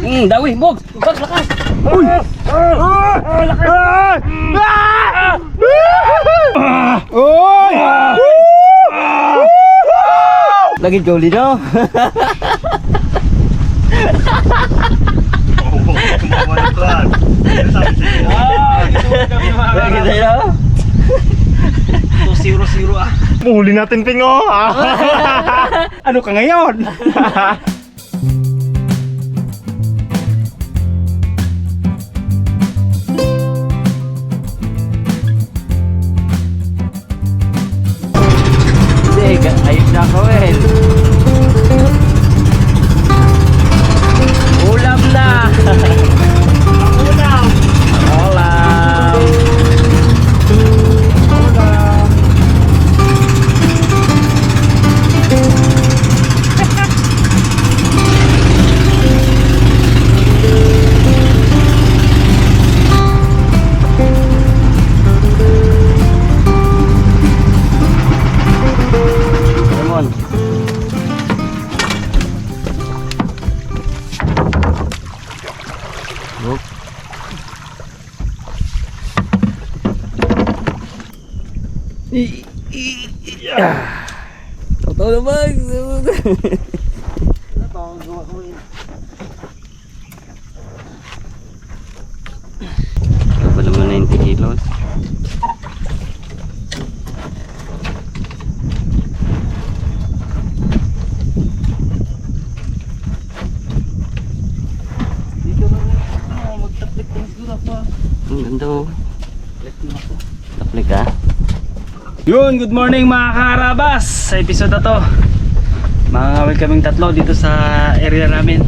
Hmm, dawi, bog. Bog, lakas. Uy! Ah! lakas! Uy! Lagi joli no. Ah. Huli natin pingo. ano ka ngayon? Totoo na ba? Naman 90 kilos? Dito na rin. Magtaplik ng siguro pa. Ang ganda oh. Taplik ka? Yun, good morning mga karabas Sa episode na to Makakawin kaming tatlo dito sa area namin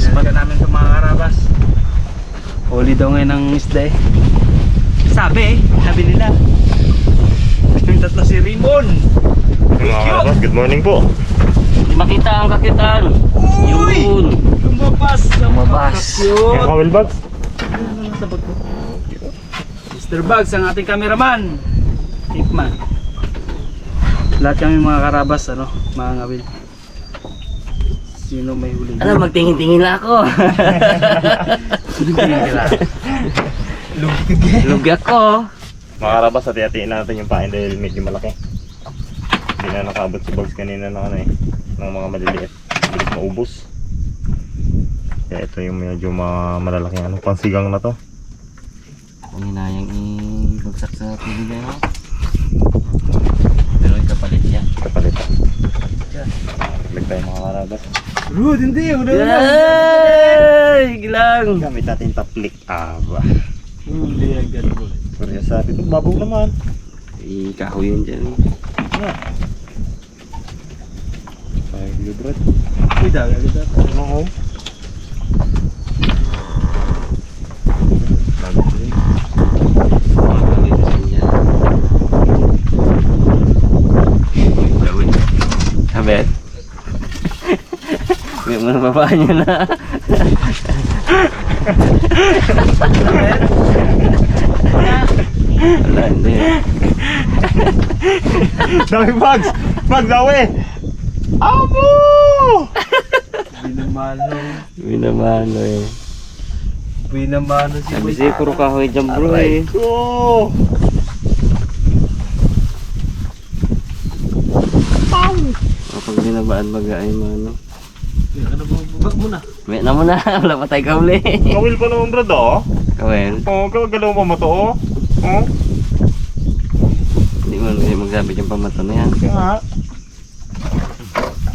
Spot namin to mga karabas Huli daw ngayon ng isda eh Sabi eh, sabi nila Yung tatlo si Rimon Mga karabas, good morning po. Makita ang kakitan. Yun. Lumabas Lumabas. Yung Yun kawil bags. Mr. Bugs ang ating cameraman Tikman Lahat kami mga karabas ano, mga ngawil Sino may huli Ano, magtingin-tingin lang ako. Lugi ako. Mga karabas, hati-hatiin natin yung pain dahil medyo malaki. Hindi na nakaabot si bags kanina ng ano eh. Ng mga maliliit. Bilis maubos. Kaya ito yung medyo ma malalaking ano, pangsigang na to. Paminayang i-bagsak sa tubig na yun. Pero ikapalit niya. Kapalita. Balik tayo mga karabas. Rud, hindi, una una Yay! Gilang! Gamit natin taplik. Aba. Hindi agad bro Pero sabi ko, babaw naman. Ikahoy yun dyan. Ano? Ay, librad. Uy, daga agad Ano ko? Bago ko yun. Ikahoy yun dyan. Gawin. Sabet. Mga baba niya na. Wala, hindi. Dami bags! Bags, dawi! Abo! Binamano Minamano eh. Binamano si Sabi siya, puro kahoy dyan bro eh. Ko! Kapag binabaan baga ay mano. Ano ba, bag mo na May na mo na, wala pa tayo kauli. Kawil pa naman brad oh. Kawel, Oh, gagalaw mo mo to oh. Oh, hindi mo hindi magsabi yung pamato na yan. kaya nga.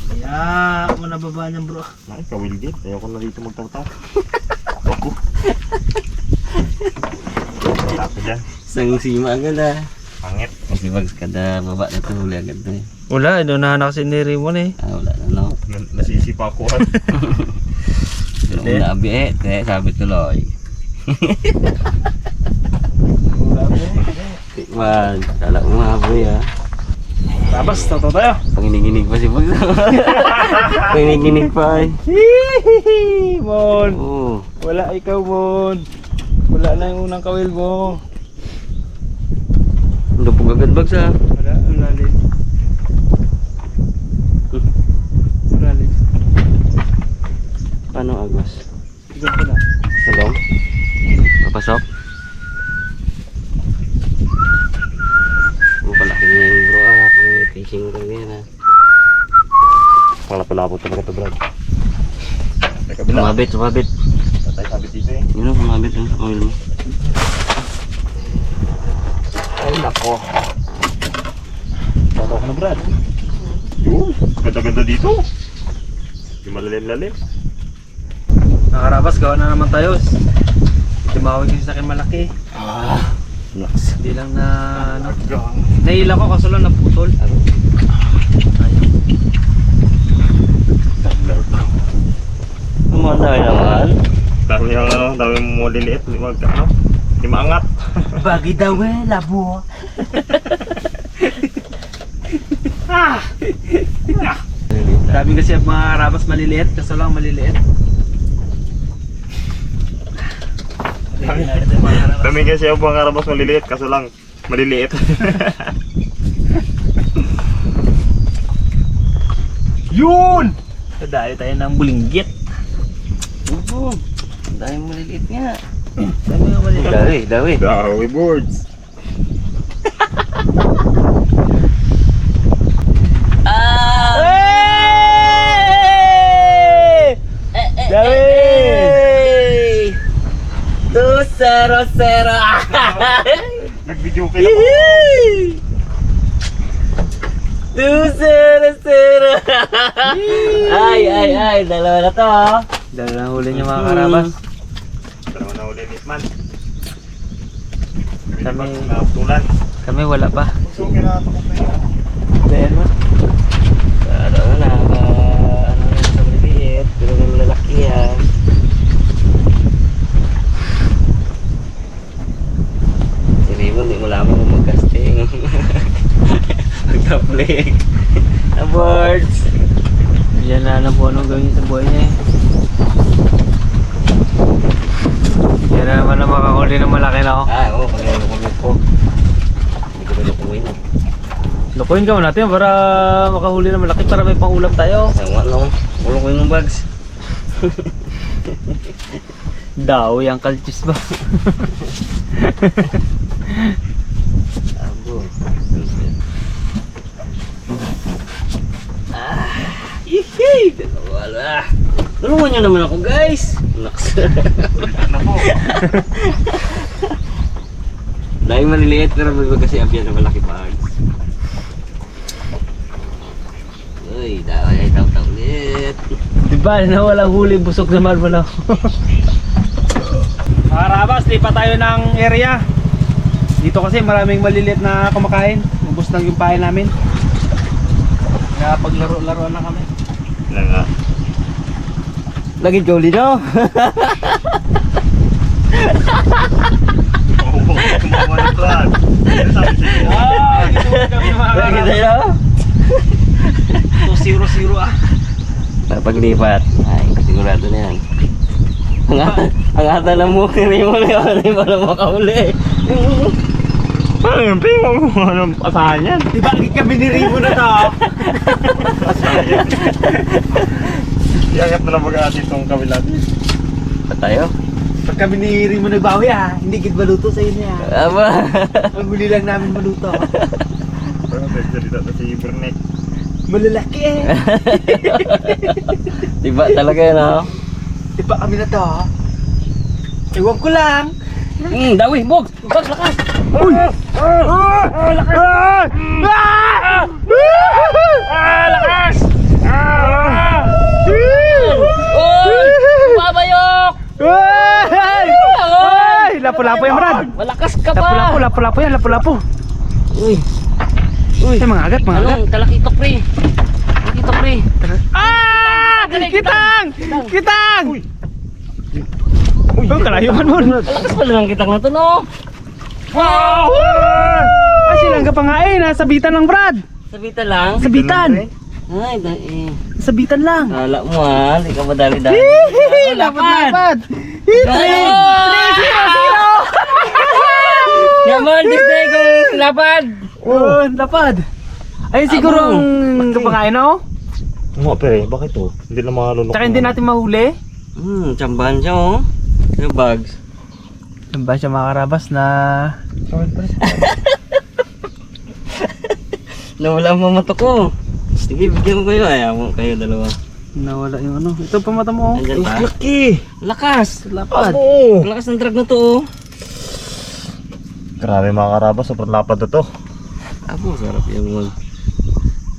Kaya, mo na baba niyan bro Ay, kawil git. Ayoko na dito magtaw-taw. Ako. Ko dyan. Isang sima agad ah. Pangit. Kasi bags kada baba na to huli agad na eh. Wala, inunahan ako si Nerimon eh Ah, wala na no. N- nasisipa ko at. Pero kung naabi eh, kaya sabi tuloy. Tikman, kala mo mga boy ah. Tapos, totoo tayo Panginig-inig pa si Bags. Panginig-inig pa eh. Hihihi, Mon. Wala ikaw, Mon Wala na yung unang kawil mo Ano po agad bags ah. Wala, ang lalim Ang lalim Paano agos? Hello? Papasok? Oh, palaki niya yung bro ah. May fishing ko yan ah. Malapalapo talaga to Brad. Sa kabila. Sumabit, sumabit. Patay sabi dito eh. Yun o, sumabit yung oil mo. Ay nako. Tato ko na Brad. Yun. Ganda-ganda dito. Yung malalim-lalim. Nakarabas, gawa na naman tayo. Tumawag yung sa akin malaki. Ah. Yes. Hindi lang na ano. Nahila ko kaso lang naputol. Umanda naman. Dami yung ano, dami mo maliliit. Di mag ano. Di maangat. Bagi daw eh, labo. Dami kasi ang mga karabas maliliit, kaso lang maliliit. Dami kasi yung mga karabas maliliit. Kaso lang, maliliit. Yun! Dahil tayo ng bulinggit. Oo. Dami maliliit nga. Dami nga maliliit. Dawi, dawi. Dawi boards. Dawi! Two zero. Nag-video kayo ako. Zero zero. ay, ay, ay. Dalawa na to. ah. Dahil na huli niyo mga karabas. Dalawa na uli Nisman. Kami- Tulan. Kami wala pa. Dahil mo. Ano na, ano na sa maliliit. Pero may malalaki yan. Si Raymond, di mo lamang kung mag-casting. Magka-flick. Awards! Diyan na alam po anong gawin sa buhay niya eh. Yan na naman na makakuli ng malaki na ako. Ah, oo, kaya nakulit ko. Hindi ko pinukuhin. Lukuin ka mo natin para makahuli ng malaki para may pangulam tayo. Sama lang. Kulong ko yung bags. Daw, yung kalchis ba? Abo. Ah, ihey! Wala. Tulungan nyo naman ako guys. Naks. Po? Dahil maliliit pero may kasi abyan na malaki bags. Uy, dawa ay taw-taw ulit. Diba, na walang huli, busog naman wala. Mga Rabas, lipat tayo ng area. Dito kasi maraming maliliit na kumakain. Ubus lang yung pahay namin. Kaya paglaro-laruan na kami. Nga. Lagi jolly no? Oo, kumawa Brad. Ano sabi? Ah, dito kami mga Lagi tayo. 2-0-0 ah. Paglipat. Ay, sigurado na yan. Ang, ata- ang ata ng mukha ni mo hindi mo na makahuli. Yung pingo mo? Anong asahan yan? Di ba kami ni Rimo na to? Iangat na lang baga itong kabila din. Pa tayo? Pag kami ni Rimo nagbawi ah, hindi gid maluto sa inyo ah. Aba. Ang huli lang namin maluto. Parang nagsalita na si Bernek. Malalaki eh. Diba talaga yun ha? Di ba kami na to? Ewan ko lang. Hmm, dawi, bog! Bog, lakas! Uy! Ah! Lakas! Ah! Ah! Lakas! Ah! Oy! Babayok! Ay! Ay! Lapo-lapo yan, Brad. Malakas ka Lapo-lapo, pa! lapo-lapo yan, lapo-lapo. Uy, Uy, mga agat, mga agat. anong talakitok pre? Talakitok pre. Ah! Kitang! Kitang! Uy! Uy, kalayuan mo. Malakas pala ng kitang na to no? Wow! Ah, silang ka pa nga eh, nasa bitan lang, Brad. Sabita lang. Sa bitan. Ay, da eh. Sa bitan lang. Kala mo ha, hindi ka madali-dali. Hihihi! Lapad-lapad! Hihihi! Yaman, disney kung lapad! Oh, lapad. Ay, siguro ang kapangain, no? Oo, pero bakit to? Hindi lang mga lulok. Tsaka hindi natin mahuli. Hmm, tsambahan siya oh. Yung bags. Yung ba siya mga karabas na... Nawala ang mamato ko. Sige, bigyan ko kayo. Ayaw mo kayo dalawa. Nawala yung ano. Ito pa mata mo. oh. Andyan pa. Laki! Lakas! Lapad. Oo! Lakas ng drag na to oh. Grabe mga karabas, sobrang lapad na to. Abo, sarap yung mag...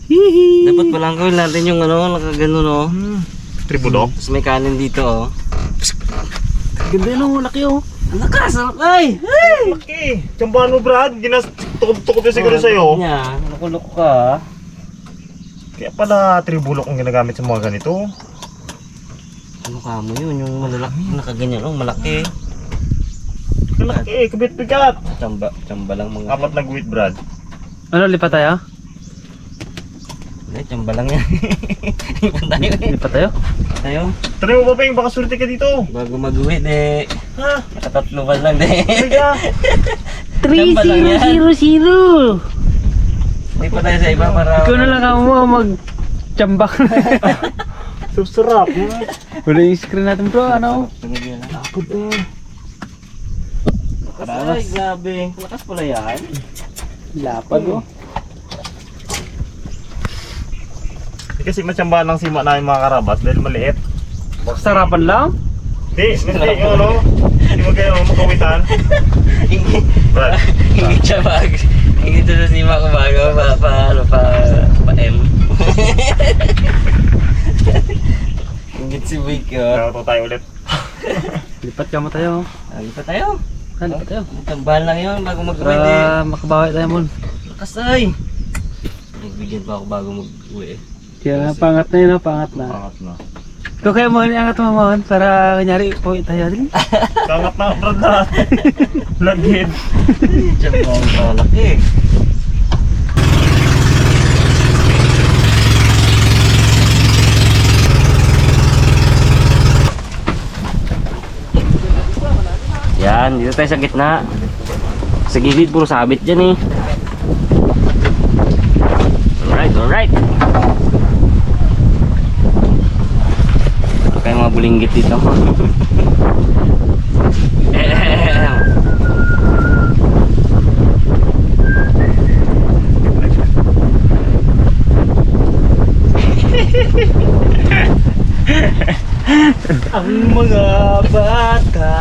Hihi. Dapat palang gawin natin yung ano, nakagano no. Hmm. Tribulok? Tapos may kanin dito oh. Ganda yun oh. Laki oh. Ang lakas! Ang ay! Laki! Tsambahan mo Brad, ginas tukod-tukod na siguro sa'yo. Niya, nakulok ka. Kaya pala tribulok ang ginagamit sa mga ganito. Ano ka mo yun? Yung malalaki, nakaganyan oh, malaki. Laki, kabit bigat. Tsamba, tsamba lang mga... Apat na guwit Brad. Ano, lipat tayo? Ay, tsamba lang yan. Ipan tayo eh. Lipat tayo? Tayo. Try mo ba Peng, baka surti ka dito. Bago mag-uwi, de. Ha? Nakatatlo pa lang, de. Yan. 3000! May pa tayo sa iba para... Ikaw na lang mo mag... Tsambak na. susarap. Wala yung screen natin bro, ano? Lapod eh. Ay, grabe. Lakas pala yan. Lapad oh. Eh, Kasi matsambahan lang sima namin mga karabas dahil maliit. Sarapan lang? Di, hindi yung ano. Hindi mo kayo makawitan. Brad, Hindi siya mag... Hindi ito sa sima ko bago pa, pa, ano, pa, pa M. Ingit si Vic yun. nakato tayo ulit. Lipat ka mo tayo. Pa tayo? Ah, lipat tayo. Tambahan lang yun bago mag-uwi. Para makabawi tayo mon. Lakas ay. Nagbigyan pa ako bago mag-uwi. Kaya nga, pangat na yun oh, pangat na. Pangat na. Ikaw kaya mo, iangat mo mo para kanyari po tayo din. Pangat na, Brad na. Lagid. Diyan po ang kalaki. Yan, dito tayo sa gitna. Sa gilid, puro sabit dyan eh. Alright, alright. Wala kayong mga bulinggit dito. Ang mga bata.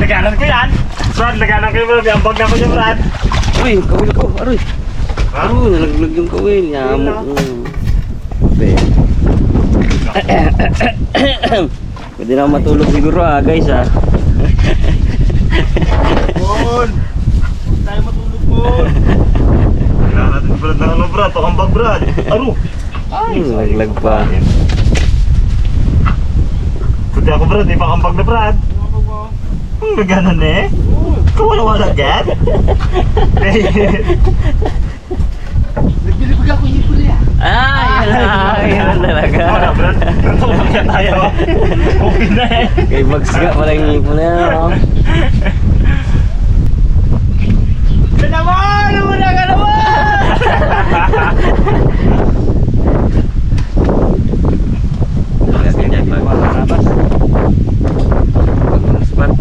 Laganan ko yan. Brad, laganan ko yung Brad. Yung bag na ko niya, Brad. Uy, kawil ko. Aroy. Ha? Aro, nalaglag yung kawil. Yamo. Mm. Be. Pwede na matulog siguro ah, guys ah. Bon! Tayo matulog, Bon! Kailangan natin Brad ng ano, Brad. Pakang bag, Brad. Aro! Ay, nalaglag pa. Kundi ako, Brad. Di pakang bag na, Brad. Hmm, laganan eh. Kawala-wala dyan. Ah, yun na. Yun na talaga. Wala, na tayo. Okay na eh. Kay Bugs nga pala yung ipon na yan. oh. Pag spot.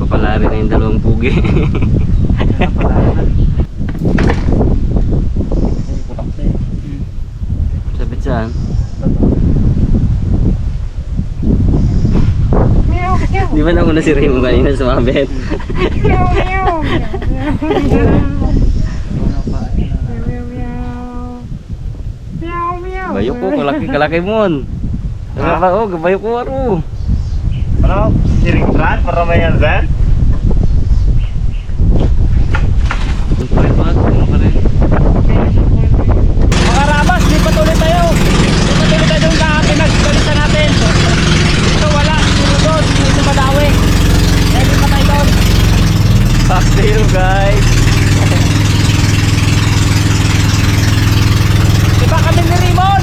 Papalari na yung dalawang pugi. Sabit saan? Di ba nauna si Remo kanina sumabit? Bayo ko, kalaki-kalaki mo. Ano pa oh, gabayo ko aro. Ano? Siring Brad? Para may yan, Brad? Ano pa Madawi. Dahil yung patay doon. Back deal guys. Iba kami ni Rimon.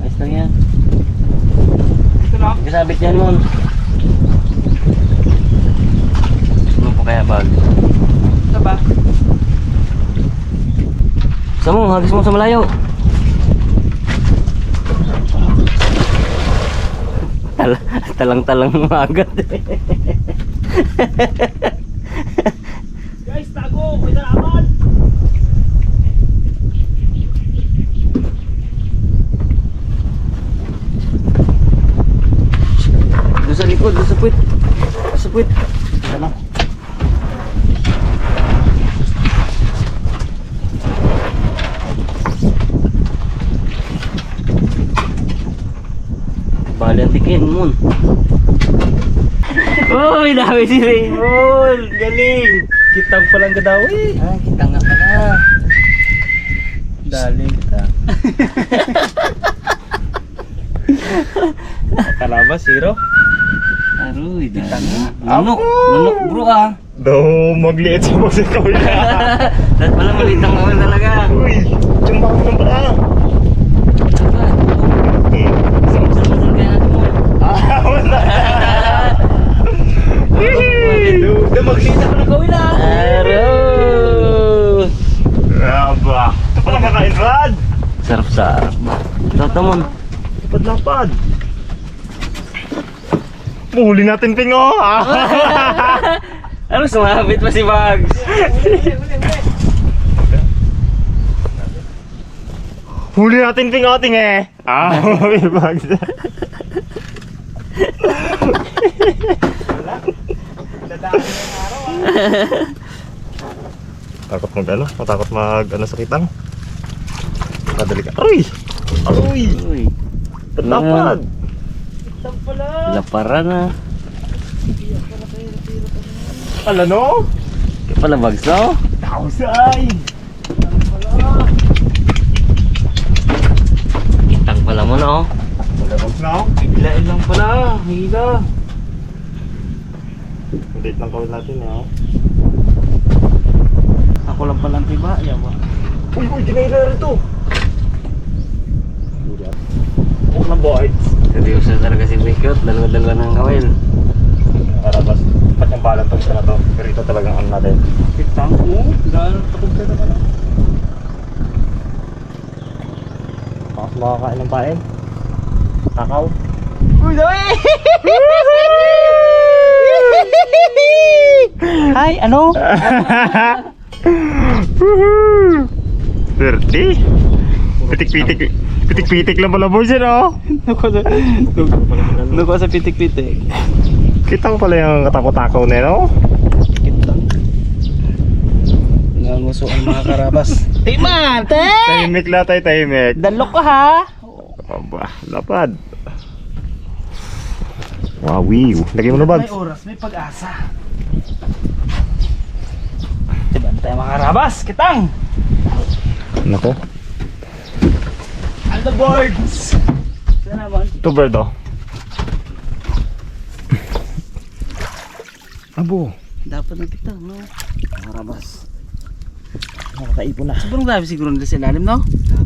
Ayos lang yan. Dito lang. Kasabit yan, Mon. Ano pa kaya bag? Ito ba? Sa mo, hagis mo sa malayo. Tal talang-talang magat. Guys, tago! May dalaman! doon sa likod, doon sa puwit. Sa puwit. Ano? Bali ang tikin, mon. Uy, dami si Raymond. Galing. Kitang palang gadaw eh. Ah, kita nga pala. Dali kita. Kalabas, zero. Aroy, kita nga. Lunok, lunok bro ah. Daw magliit sa boss ikaw yan. Dahil pala maliit ang kawal talaga. Uy, tsumba ka ng pala. Hmm. Sumusunod kaya natin mo. Ah, wala. Da maglita ko ng kawin ah. Aroy. Aba. Ito pala kakain, Rad. Sarap-sarap. Toto mon. Lapad-lapad. Huli natin, Pingo. Ano, sumabit pa si Bugs. Huli natin, Pingo, ating eh. Ah, may bags. Takot mag ano? Matakot mag ano sa kitang? Madali ka. Aroy! Aroy! Uy, Lapad! lapara na. Ala no? Kaya pala Bugs no? Tausay! Kitang pala mo no? Malabas na ako. Biglain lang pala. Hila. Date lang kawin natin eh. oh. Ako lang palang tiba. Yawa. Uy, uy, ginailan rin to! Huwag na boy. Seryoso talaga si Bikot. Dalawa-dalawa ng kawil. Karabas. Pat yung balang tong isa na to. Pero ito talagang ano natin. Kitang mo. Gano'n takot ka naman ah. Bakas makakain ng pain. Takaw. Uy, dami! Hi, ano? Dirty. Pitik-pitik. Pitik-pitik lang pala boys yan oh. Naku sa, sa pitik-pitik. Kitang pala yung katakot-takaw na yun oh. Kitang. Nanguso ang mga karabas. Timan, te! Tahimik lang tayo, tahimik. Dalok ka ha? Aba, lapad. Wow, wiw. Lagay mo na May bags. oras, may pag-asa. Diba tayo mga karabas? Kitang! Nako. On the boards! Ito naman. Ito bird oh. Abo. Dapat na kitang, no? Karabas. Nakakaipon na. Sobrang dami siguro nila sa ilalim, no? Dami.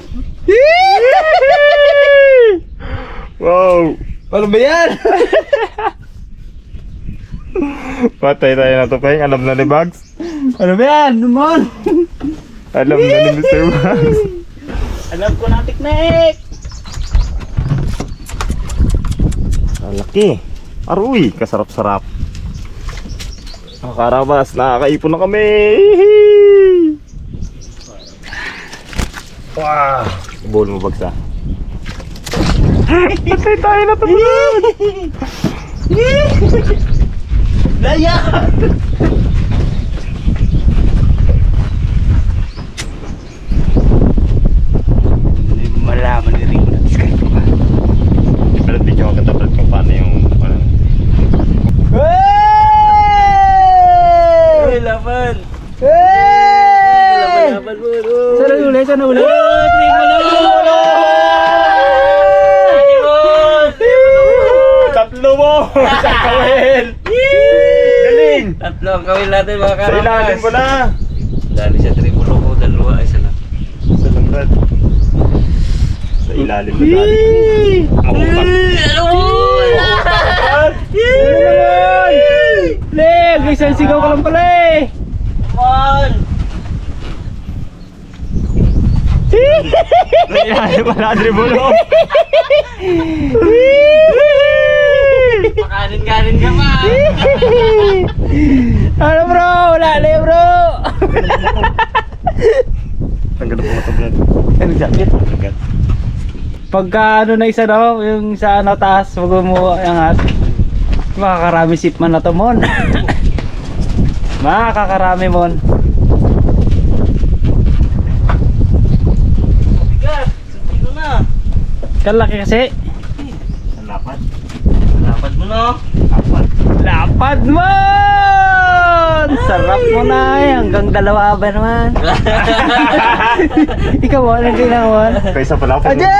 Ano ba yan? Patay tayo na to, Peng. Alam na ni Bugs. Ano ba yan? Naman. Alam na ni Mr. Bugs. Alam ko na technique. Ang laki. Aruy, kasarap-sarap. Mga karabas, nakakaipon na kami. Wow. Bowl mo bagsa. Patay tayo na to. Daya! Hey! Laban mo, no? Sana uli, sana uli. Tatlo mo! Sa kawin! Galing! Tatlo ang kawin natin mga Sa karabas. ilalim mo na! Dali sa tribulo ko, dalawa, isa lang. Sa lambrad. Sa ilalim mo dali. Makukat. Ano Leg, isang sigaw ka lang pala eh. Man! Sa ilalim mo na, tribulo. Pakanin-kanin ka pa! Ano bro? Wala na yun, bro. Tanggal na po ito, Brad. Ano sakit? Tanggal. Pagka ano na isa no, yung sa ano taas, wag mo angat. Makakarami sip man na to mon. Makakarami mon. Mo! Kalaki kasi. Lapad. Dapat mo no? Lapad. Lapad mon! Sarap mo na eh. Hanggang dalawa ba naman? Ikaw mo, anong kailangan? Kaysa pala ako. Aja!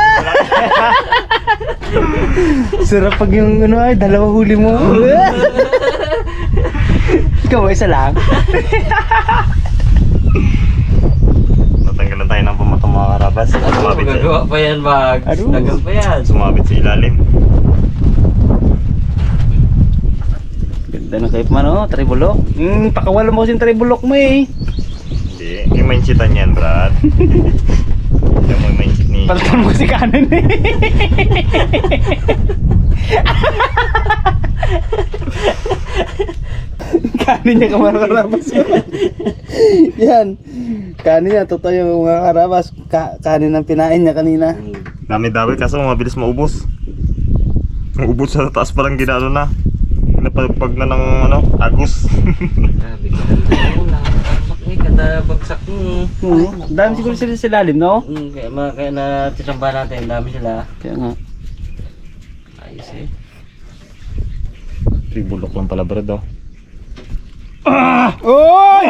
Sarap pag yung ano ay, dalawa huli mo. Ikaw isa lang. Natanggalan tayo ng pumatong mga karabas. Sumabit sa, Gagawa pa yan, Bags. Ano? Tagal pa yan. sumabit sa ilalim. Ganda ng kape man oh, tribulok. Hmm, pakawalan mo kasi yung tribulok mo eh. Hindi. Yung mindsetan yan, Brad. Yung may mindset ni... Palitan mo si kanan eh. kanin niya kamar karabas. Yan. Kanin niya, totoo yung mga karabas. Ka kanin ang pinain niya kanina. Dami-dami kaso mabilis maubos. Maubos sa taas pa lang ginano na. Napagpag na ng ano, agos. Grabe ka. Lang. Bakit kada bagsak mo. Hmm. Dami siguro sila sa lalim, no? Hmm, kaya, na tinamba natin, dami sila. Kaya nga. Ayos eh. Tribulok lang pala, Brad, oh. Oy!